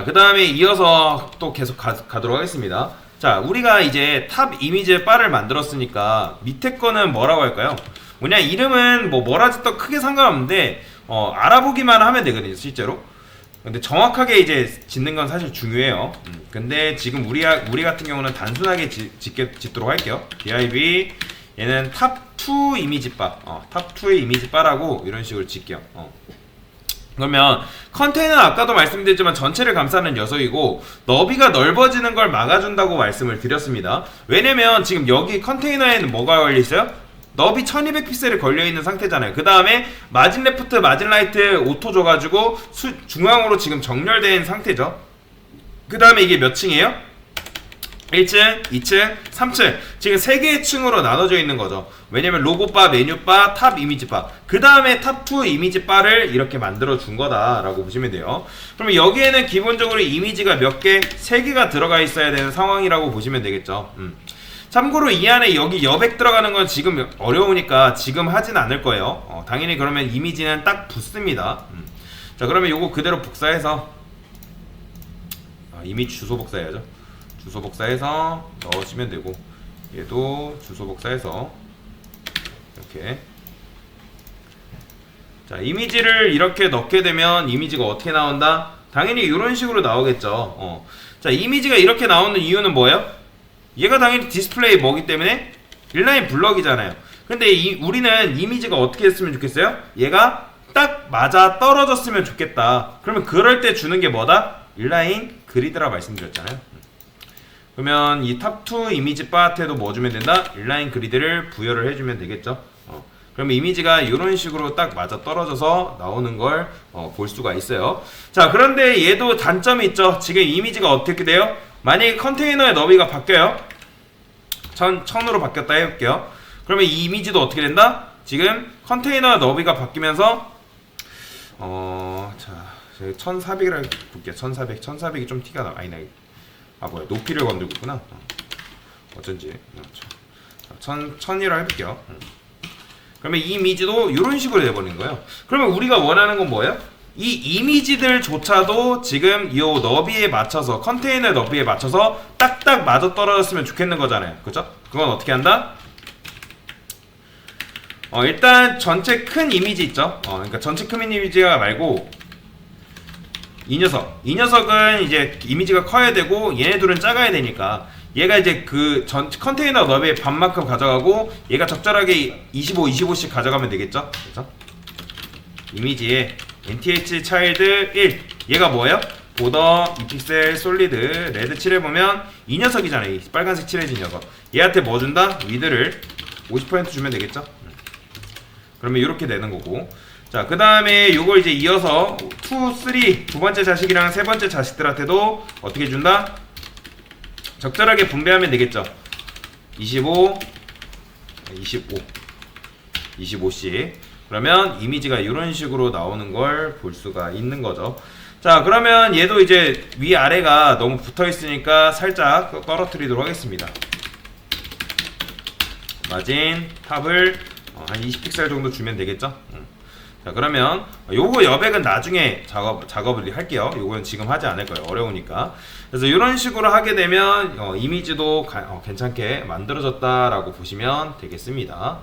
자, 그 다음에 이어서 또 계속 가, 가도록 하겠습니다. 자, 우리가 이제 탑 이미지 바를 만들었으니까 밑에 거는 뭐라고 할까요? 뭐냐, 이름은 뭐 뭐라 짓도 크게 상관없는데, 어, 알아보기만 하면 되거든요, 실제로. 근데 정확하게 이제 짓는 건 사실 중요해요. 음, 근데 지금 우리, 우리 같은 경우는 단순하게 짓, 짓게, 짓도록 할게요. div, 얘는 탑2 이미지 바, 어, 탑2의 이미지 바라고 이런 식으로 짓게요. 어. 그러면 컨테이너는 아까도 말씀드렸지만 전체를 감싸는 녀석이고 너비가 넓어지는 걸 막아준다고 말씀을 드렸습니다. 왜냐면 지금 여기 컨테이너에는 뭐가 걸려 있어요? 너비 1200픽셀이 걸려 있는 상태잖아요. 그 다음에 마진 레프트, 마진 라이트 오토 줘가지고 수- 중앙으로 지금 정렬된 상태죠. 그 다음에 이게 몇 층이에요? 1층, 2층, 3층 지금 3개의 층으로 나눠져 있는 거죠. 왜냐면 로고바, 메뉴바, 탑 이미지바. 그 다음에 탑2 이미지바를 이렇게 만들어 준 거다라고 보시면 돼요. 그러면 여기에는 기본적으로 이미지가 몇 개? 3개가 들어가 있어야 되는 상황이라고 보시면 되겠죠. 음. 참고로 이 안에 여기 여백 들어가는 건 지금 어려우니까 지금 하진 않을 거예요. 어, 당연히 그러면 이미지는 딱 붙습니다. 음. 자 그러면 요거 그대로 복사해서 아, 이미지 주소 복사해야죠 주소 복사해서 넣으시면 되고 얘도 주소 복사해서 이렇게 자 이미지를 이렇게 넣게 되면 이미지가 어떻게 나온다? 당연히 이런 식으로 나오겠죠 어. 자 이미지가 이렇게 나오는 이유는 뭐예요? 얘가 당연히 디스플레이 뭐기 때문에 인라인 블럭이잖아요 근데 이, 우리는 이미지가 어떻게 했으면 좋겠어요? 얘가 딱 맞아 떨어졌으면 좋겠다 그러면 그럴 때 주는 게 뭐다? 인라인 그리드라 말씀드렸잖아요 그러면 이 탑2 이미지 바한테도 뭐 주면 된다? 인라인 그리드를 부여를 해주면 되겠죠. 어. 그러면 이미지가 이런 식으로 딱 맞아 떨어져서 나오는 걸 어, 볼 수가 있어요. 자, 그런데 얘도 단점이 있죠. 지금 이미지가 어떻게 돼요? 만약에 컨테이너의 너비가 바뀌어요. 천, 천으로 바뀌었다 해볼게요. 그러면 이 이미지도 어떻게 된다? 지금 컨테이너 너비가 바뀌면서 어, 자, 1400이라고 볼게요. 1400. 1400이 좀 티가 나. 아니, 나 아 뭐야 높이를 건들고 있구나 어. 어쩐지 어, 자, 천, 천이라 해볼게요 음. 그러면 이 이미지도 이런 식으로 돼버리는 거예요 그러면 우리가 원하는 건 뭐예요? 이 이미지들조차도 지금 이 너비에 맞춰서 컨테이너 너비에 맞춰서 딱딱 맞아 떨어졌으면 좋겠는 거잖아요 그죠? 그건 어떻게 한다? 어 일단 전체 큰 이미지 있죠 어 그러니까 전체 큰 이미지가 말고 이 녀석 이 녀석은 이제 이미지가 커야 되고 얘네들은 작아야 되니까 얘가 이제 그 전 컨테이너 너비의 반만큼 가져가고 얘가 적절하게 25, 25씩 가져가면 되겠죠 그죠? 이미지에 nth 차일드 1 얘가 뭐예요? 보더, 이픽셀, 솔리드, 레드 칠해보면 이 녀석이잖아요 이 빨간색 칠해진 녀석 얘한테 뭐 준다? 위드를 50% 주면 되겠죠? 그러면 이렇게 되는 거고 자, 그 다음에 요걸 이제 이어서 2, 3, 두 번째 자식이랑 세 번째 자식들한테도 어떻게 준다? 적절하게 분배하면 되겠죠. 25, 25, 25씩. 그러면 이미지가 이런 식으로 나오는 걸 볼 수가 있는 거죠. 자, 그러면 얘도 이제 위아래가 너무 붙어 있으니까 살짝 떨어뜨리도록 하겠습니다. 마진, 탑을 어, 한 20픽셀 정도 주면 되겠죠? 음. 자 그러면 요거 여백은 나중에 작업, 작업을 할게요. 요거는 지금 하지 않을 거예요. 어려우니까. 그래서 이런 식으로 하게 되면 어, 이미지도 가- 어, 괜찮게 만들어졌다 라고 보시면 되겠습니다